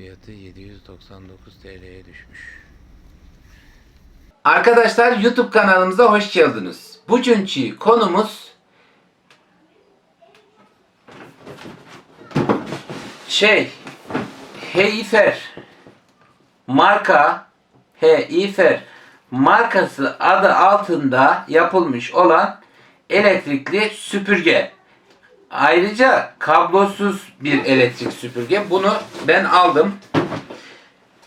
Fiyatı 799 TL'ye düşmüş. Arkadaşlar YouTube kanalımıza hoş geldiniz. Bugünkü konumuz şey Heifer marka Heifer markası adı altında yapılmış olan elektrikli süpürge. Ayrıca kablosuz bir elektrik süpürge. Bunu ben aldım.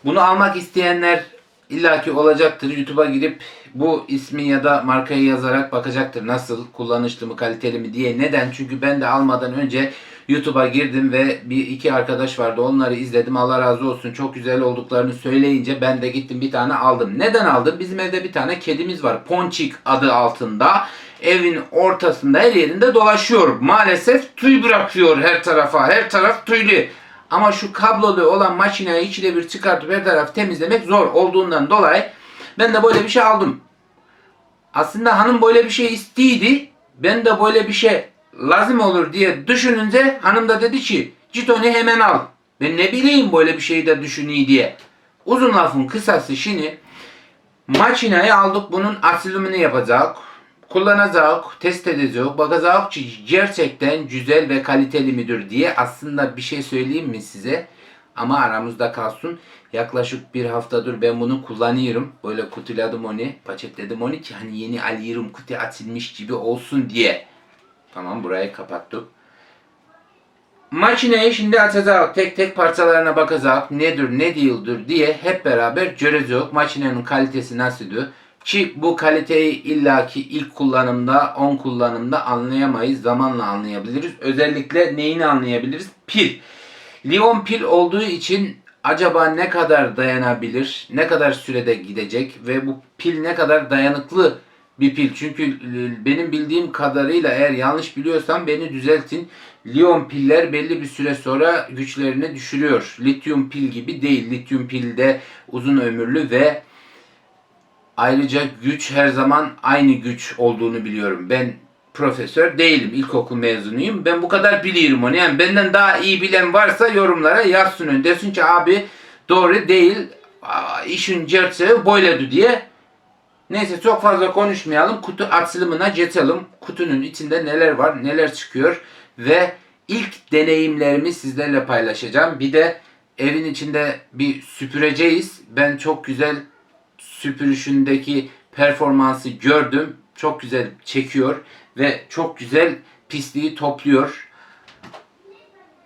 Bunu almak isteyenler illaki olacaktır. YouTube'a girip bu ismi ya da markayı yazarak bakacaktır. Nasıl, kullanışlı mı, kaliteli mi diye. Neden? Çünkü ben de almadan önce YouTube'a girdim ve bir iki arkadaş vardı. Onları izledim. Allah razı olsun. Çok güzel olduklarını söyleyince ben de gittim bir tane aldım. Neden aldım? Bizim evde bir tane kedimiz var. Ponçik adı altında. Evin ortasında her yerinde dolaşıyor. Maalesef tüy bırakıyor her tarafa. Her taraf tüylü. Ama şu kablolu olan makineyi ikide bir çıkartıp her taraf temizlemek zor olduğundan dolayı ben de böyle bir şey aldım. Aslında hanım böyle bir şey istiydi. Ben de böyle bir şey lazım olur diye düşününce hanım da dedi ki git onu hemen al. Ben ne bileyim böyle bir şeyi de düşünüyor diye. Uzun lafın kısası şimdi makineyi aldık bunun açılımını yapacak. Kullanacak, test edecek, bakacak ki gerçekten güzel ve kaliteli midir diye aslında bir şey söyleyeyim mi size? Ama aramızda kalsın. Yaklaşık bir haftadır ben bunu kullanıyorum. Böyle kutuladım onu, paçetledim onu ki hani yeni alıyorum kutu açılmış gibi olsun diye. Tamam burayı kapattık. Makineyi şimdi açacak, tek tek parçalarına bakacak, nedir ne değildir diye hep beraber göreceğiz. Makinenin kalitesi nasıldır? Ki bu kaliteyi illaki ilk kullanımda, 10 kullanımda anlayamayız. Zamanla anlayabiliriz. Özellikle neyini anlayabiliriz? Pil. Lion pil olduğu için acaba ne kadar dayanabilir? Ne kadar sürede gidecek? Ve bu pil ne kadar dayanıklı bir pil? Çünkü e, benim bildiğim kadarıyla eğer yanlış biliyorsam beni düzeltin. Lion piller belli bir süre sonra güçlerini düşürüyor. Lityum pil gibi değil. Lityum pilde uzun ömürlü ve Ayrıca güç her zaman aynı güç olduğunu biliyorum. Ben profesör değilim. İlkokul mezunuyum. Ben bu kadar biliyorum onu. Yani benden daha iyi bilen varsa yorumlara yazsın. Desin ki abi doğru değil. İşin gerçeği böyledir diye. Neyse çok fazla konuşmayalım. Kutu açılımına geçelim. Kutunun içinde neler var, neler çıkıyor ve ilk deneyimlerimi sizlerle paylaşacağım. Bir de evin içinde bir süpüreceğiz. Ben çok güzel süpürüşündeki performansı gördüm. Çok güzel çekiyor ve çok güzel pisliği topluyor.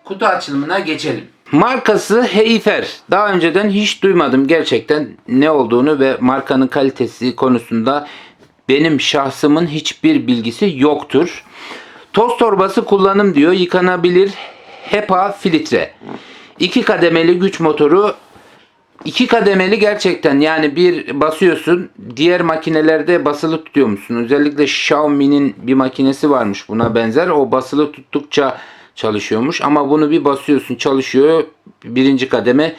Kutu açılımına geçelim. Markası Heifer. Daha önceden hiç duymadım gerçekten ne olduğunu ve markanın kalitesi konusunda benim şahsımın hiçbir bilgisi yoktur. Toz torbası kullanım diyor. Yıkanabilir HEPA filtre. İki kademeli güç motoru İki kademeli gerçekten yani bir basıyorsun diğer makinelerde basılı tutuyor musun? Özellikle Xiaomi'nin bir makinesi varmış buna benzer. O basılı tuttukça çalışıyormuş ama bunu bir basıyorsun çalışıyor birinci kademe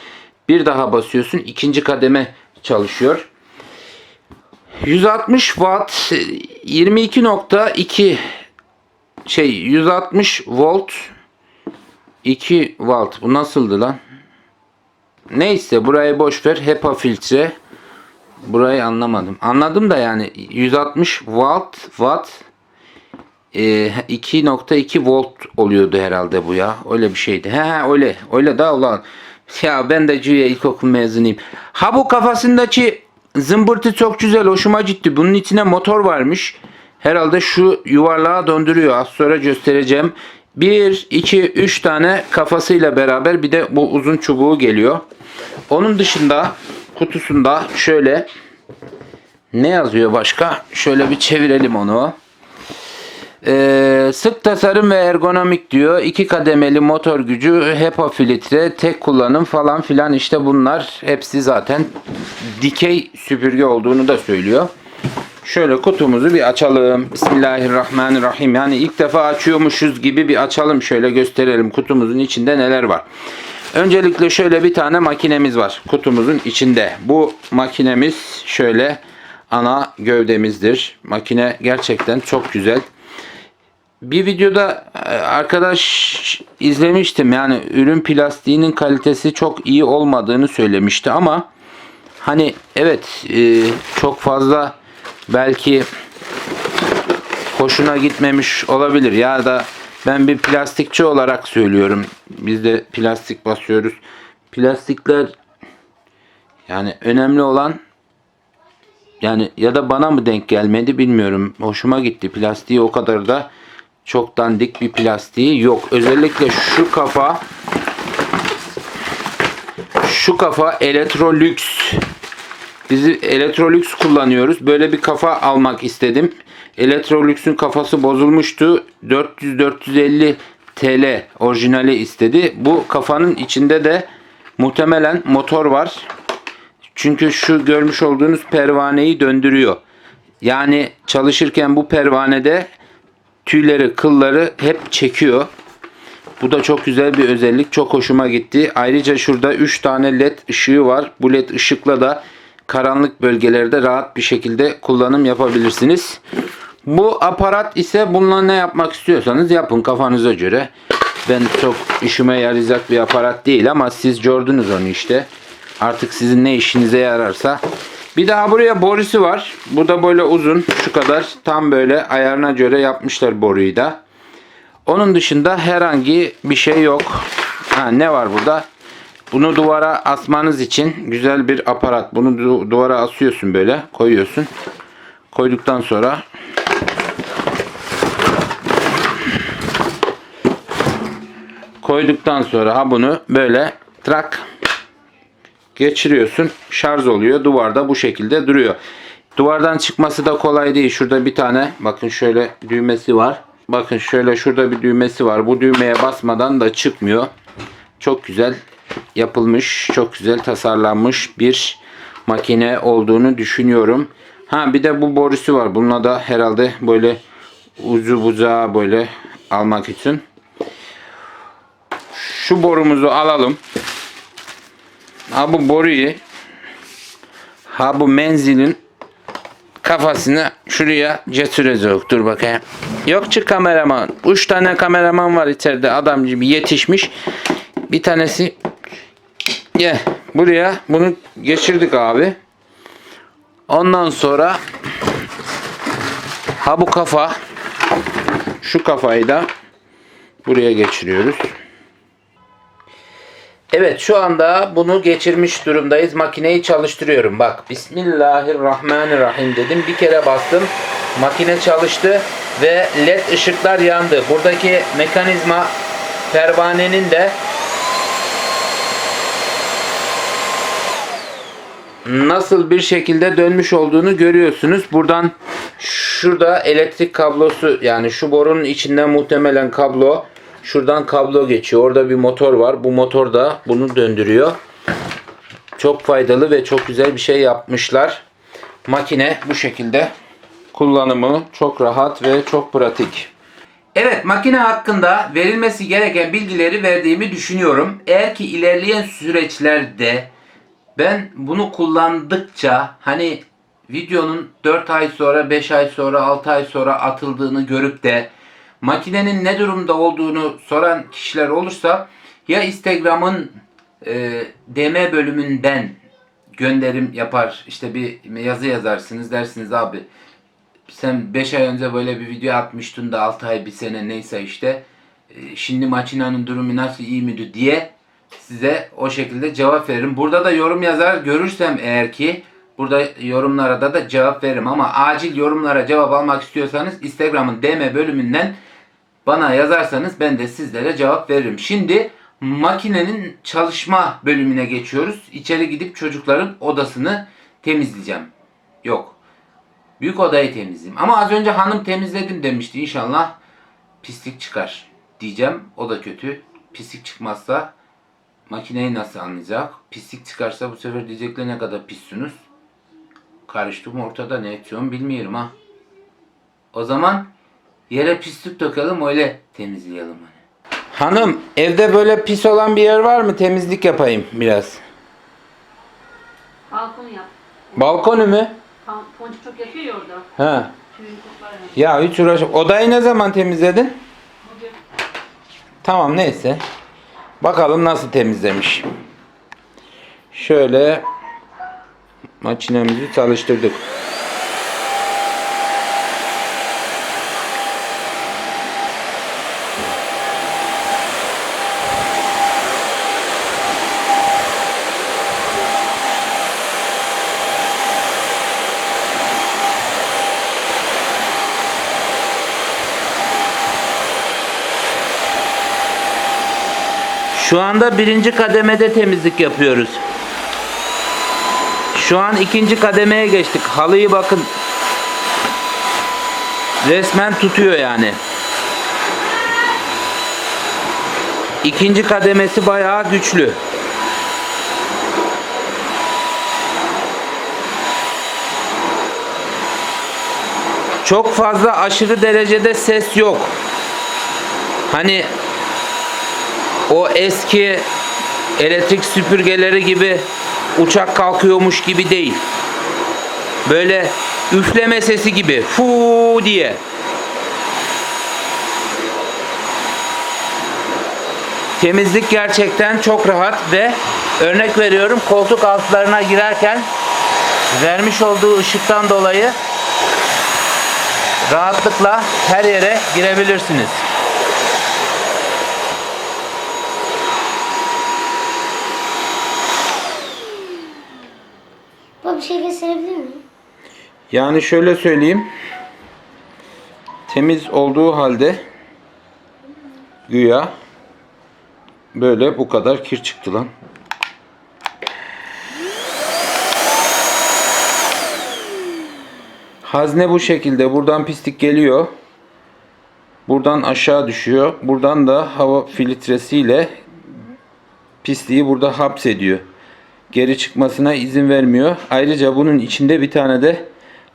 bir daha basıyorsun ikinci kademe çalışıyor. 160 watt 22.2 şey 160 volt 2 volt bu nasıldı lan? Neyse burayı boş ver. HEPA filtre. Burayı anlamadım. Anladım da yani 160 watt watt e, 2.2 volt oluyordu herhalde bu ya. Öyle bir şeydi. He öyle. Öyle da ulan. Ya ben de güya ilkokul mezunuyum. Ha bu kafasındaki zımbırtı çok güzel. Hoşuma gitti. Bunun içine motor varmış. Herhalde şu yuvarlağa döndürüyor. Az sonra göstereceğim. 1, 2, 3 tane kafasıyla beraber bir de bu uzun çubuğu geliyor. Onun dışında kutusunda şöyle ne yazıyor başka? Şöyle bir çevirelim onu. Ee, sık tasarım ve ergonomik diyor. İki kademeli motor gücü, HEPA filtre, tek kullanım falan filan işte bunlar hepsi zaten dikey süpürge olduğunu da söylüyor. Şöyle kutumuzu bir açalım. Bismillahirrahmanirrahim. Yani ilk defa açıyormuşuz gibi bir açalım. Şöyle gösterelim kutumuzun içinde neler var. Öncelikle şöyle bir tane makinemiz var kutumuzun içinde. Bu makinemiz şöyle ana gövdemizdir. Makine gerçekten çok güzel. bir videoda e, arkadaş izlemiştim. Yani ürün plastiğinin kalitesi çok iyi olmadığını söylemişti ama hani evet e, çok fazla belki hoşuna gitmemiş olabilir ya da ben bir plastikçi olarak söylüyorum. Biz de plastik basıyoruz. Plastikler yani önemli olan yani ya da bana mı denk gelmedi bilmiyorum. Hoşuma gitti. Plastiği o kadar da çok dandik bir plastiği yok. Özellikle şu kafa şu kafa Electrolux. Biz Electrolux kullanıyoruz. Böyle bir kafa almak istedim. Electrolux'un kafası bozulmuştu. 400-450 TL orijinali istedi. Bu kafanın içinde de muhtemelen motor var. Çünkü şu görmüş olduğunuz pervaneyi döndürüyor. Yani çalışırken bu pervanede tüyleri, kılları hep çekiyor. Bu da çok güzel bir özellik. Çok hoşuma gitti. Ayrıca şurada 3 tane led ışığı var. Bu led ışıkla da karanlık bölgelerde rahat bir şekilde kullanım yapabilirsiniz. Bu aparat ise bununla ne yapmak istiyorsanız yapın kafanıza göre. Ben çok işime yarayacak bir aparat değil ama siz gördünüz onu işte. Artık sizin ne işinize yararsa. Bir daha buraya borusu var. Bu da böyle uzun şu kadar. Tam böyle ayarına göre yapmışlar boruyu da. Onun dışında herhangi bir şey yok. Ha, ne var burada? Bunu duvara asmanız için güzel bir aparat. Bunu du- duvara asıyorsun böyle. Koyuyorsun. Koyduktan sonra koyduktan sonra ha bunu böyle trak geçiriyorsun. Şarj oluyor. Duvarda bu şekilde duruyor. Duvardan çıkması da kolay değil. Şurada bir tane bakın şöyle düğmesi var. Bakın şöyle şurada bir düğmesi var. Bu düğmeye basmadan da çıkmıyor. Çok güzel yapılmış, çok güzel tasarlanmış bir makine olduğunu düşünüyorum. Ha bir de bu borusu var. Bununla da herhalde böyle ucu bucağı böyle almak için. Şu borumuzu alalım. Ha bu boruyu ha bu menzilin kafasını şuraya getireceğiz. Dur bakayım. Yok ki kameraman. Üç tane kameraman var içeride. Adam gibi yetişmiş. Bir tanesi Gel. Buraya bunu geçirdik abi. Ondan sonra ha bu kafa şu kafayı da buraya geçiriyoruz. Evet şu anda bunu geçirmiş durumdayız. Makineyi çalıştırıyorum. Bak Bismillahirrahmanirrahim dedim. Bir kere bastım. Makine çalıştı ve led ışıklar yandı. Buradaki mekanizma pervanenin de nasıl bir şekilde dönmüş olduğunu görüyorsunuz. Buradan şurada elektrik kablosu yani şu borunun içinden muhtemelen kablo şuradan kablo geçiyor. Orada bir motor var. Bu motor da bunu döndürüyor. Çok faydalı ve çok güzel bir şey yapmışlar. Makine bu şekilde kullanımı çok rahat ve çok pratik. Evet makine hakkında verilmesi gereken bilgileri verdiğimi düşünüyorum. Eğer ki ilerleyen süreçlerde ben bunu kullandıkça hani videonun 4 ay sonra, 5 ay sonra, 6 ay sonra atıldığını görüp de makinenin ne durumda olduğunu soran kişiler olursa ya Instagram'ın e, DM bölümünden gönderim yapar. işte bir yazı yazarsınız dersiniz abi sen 5 ay önce böyle bir video atmıştın da 6 ay bir sene neyse işte e, şimdi makinenin durumu nasıl iyi miydi diye size o şekilde cevap veririm. Burada da yorum yazar görürsem eğer ki burada yorumlara da da cevap veririm ama acil yorumlara cevap almak istiyorsanız Instagram'ın DM bölümünden bana yazarsanız ben de sizlere cevap veririm. Şimdi makinenin çalışma bölümüne geçiyoruz. İçeri gidip çocukların odasını temizleyeceğim. Yok. Büyük odayı temizleyeyim. Ama az önce hanım temizledim demişti. İnşallah pislik çıkar diyeceğim. O da kötü. Pislik çıkmazsa makineyi nasıl anlayacak? Pislik çıkarsa bu sefer diyecekler ne kadar pissiniz. Karıştım ortada ne edeceğim bilmiyorum ha. O zaman yere pislik dökelim öyle temizleyelim hani. Hanım evde böyle pis olan bir yer var mı? Temizlik yapayım biraz. Balkon yap. Balkonu mu? Ponçik çok yapıyor ya orada. Ha. Ya hiç uğraş. Odayı ne zaman temizledin? Tamam neyse. Bakalım nasıl temizlemiş. Şöyle makinemizi çalıştırdık. Şu anda birinci kademede temizlik yapıyoruz. Şu an ikinci kademeye geçtik. Halıyı bakın. Resmen tutuyor yani. İkinci kademesi bayağı güçlü. Çok fazla aşırı derecede ses yok. Hani o eski elektrik süpürgeleri gibi uçak kalkıyormuş gibi değil. Böyle üfleme sesi gibi fu diye. Temizlik gerçekten çok rahat ve örnek veriyorum koltuk altlarına girerken vermiş olduğu ışıktan dolayı rahatlıkla her yere girebilirsiniz. Şey gösterebilir miyim? Yani şöyle söyleyeyim. Temiz olduğu halde güya böyle bu kadar kir çıktı lan. Hazne bu şekilde. Buradan pislik geliyor. Buradan aşağı düşüyor. Buradan da hava filtresiyle pisliği burada hapsediyor geri çıkmasına izin vermiyor. Ayrıca bunun içinde bir tane de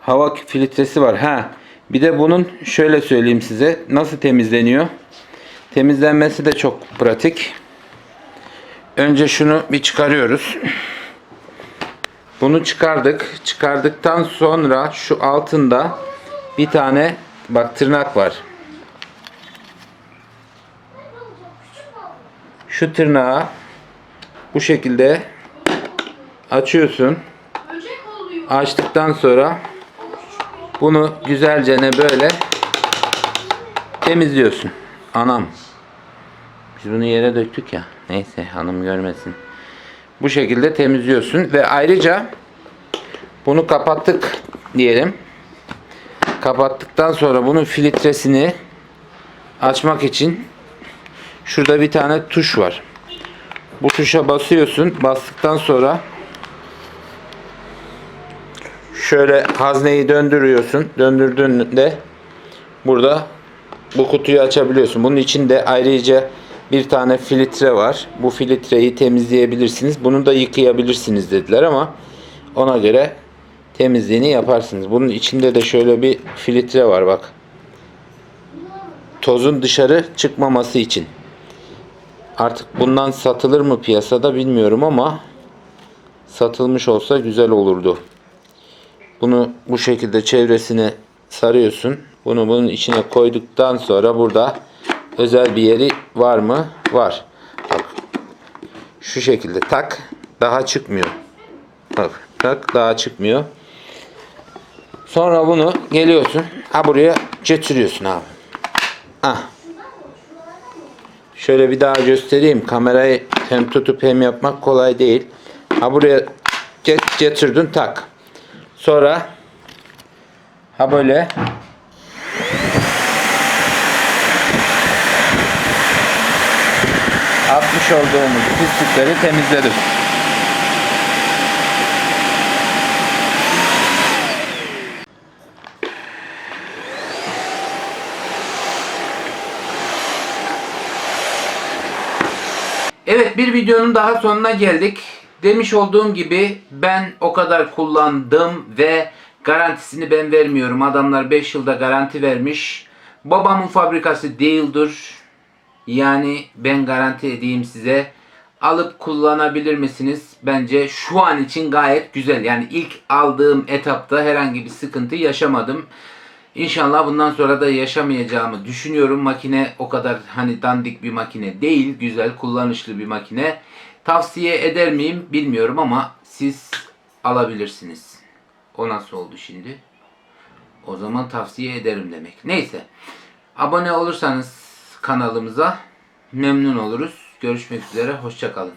hava filtresi var. Ha, bir de bunun şöyle söyleyeyim size nasıl temizleniyor. Temizlenmesi de çok pratik. Önce şunu bir çıkarıyoruz. Bunu çıkardık. Çıkardıktan sonra şu altında bir tane bak tırnak var. Şu tırnağı bu şekilde açıyorsun. Açtıktan sonra bunu güzelce ne böyle temizliyorsun. Anam. Biz bunu yere döktük ya. Neyse hanım görmesin. Bu şekilde temizliyorsun ve ayrıca bunu kapattık diyelim. Kapattıktan sonra bunun filtresini açmak için şurada bir tane tuş var. Bu tuşa basıyorsun. Bastıktan sonra şöyle hazneyi döndürüyorsun. Döndürdüğünde burada bu kutuyu açabiliyorsun. Bunun içinde ayrıca bir tane filtre var. Bu filtreyi temizleyebilirsiniz. Bunu da yıkayabilirsiniz dediler ama ona göre temizliğini yaparsınız. Bunun içinde de şöyle bir filtre var bak. Tozun dışarı çıkmaması için. Artık bundan satılır mı piyasada bilmiyorum ama satılmış olsa güzel olurdu. Bunu bu şekilde çevresine sarıyorsun. Bunu bunun içine koyduktan sonra burada özel bir yeri var mı? Var. Bak. Şu şekilde tak daha çıkmıyor. Bak tak daha çıkmıyor. Sonra bunu geliyorsun. Ha buraya getiriyorsun abi. Ah. Şöyle bir daha göstereyim. Kamerayı hem tutup hem yapmak kolay değil. Ha buraya get- getirdin tak. Sonra ha böyle atmış olduğumuz pislikleri temizledim. Evet bir videonun daha sonuna geldik. Demiş olduğum gibi ben o kadar kullandım ve garantisini ben vermiyorum. Adamlar 5 yılda garanti vermiş. Babamın fabrikası değildir. Yani ben garanti edeyim size. Alıp kullanabilir misiniz? Bence şu an için gayet güzel. Yani ilk aldığım etapta herhangi bir sıkıntı yaşamadım. İnşallah bundan sonra da yaşamayacağımı düşünüyorum. Makine o kadar hani dandik bir makine değil. Güzel, kullanışlı bir makine. Tavsiye eder miyim bilmiyorum ama siz alabilirsiniz. O nasıl oldu şimdi? O zaman tavsiye ederim demek. Neyse. Abone olursanız kanalımıza memnun oluruz. Görüşmek üzere. Hoşçakalın.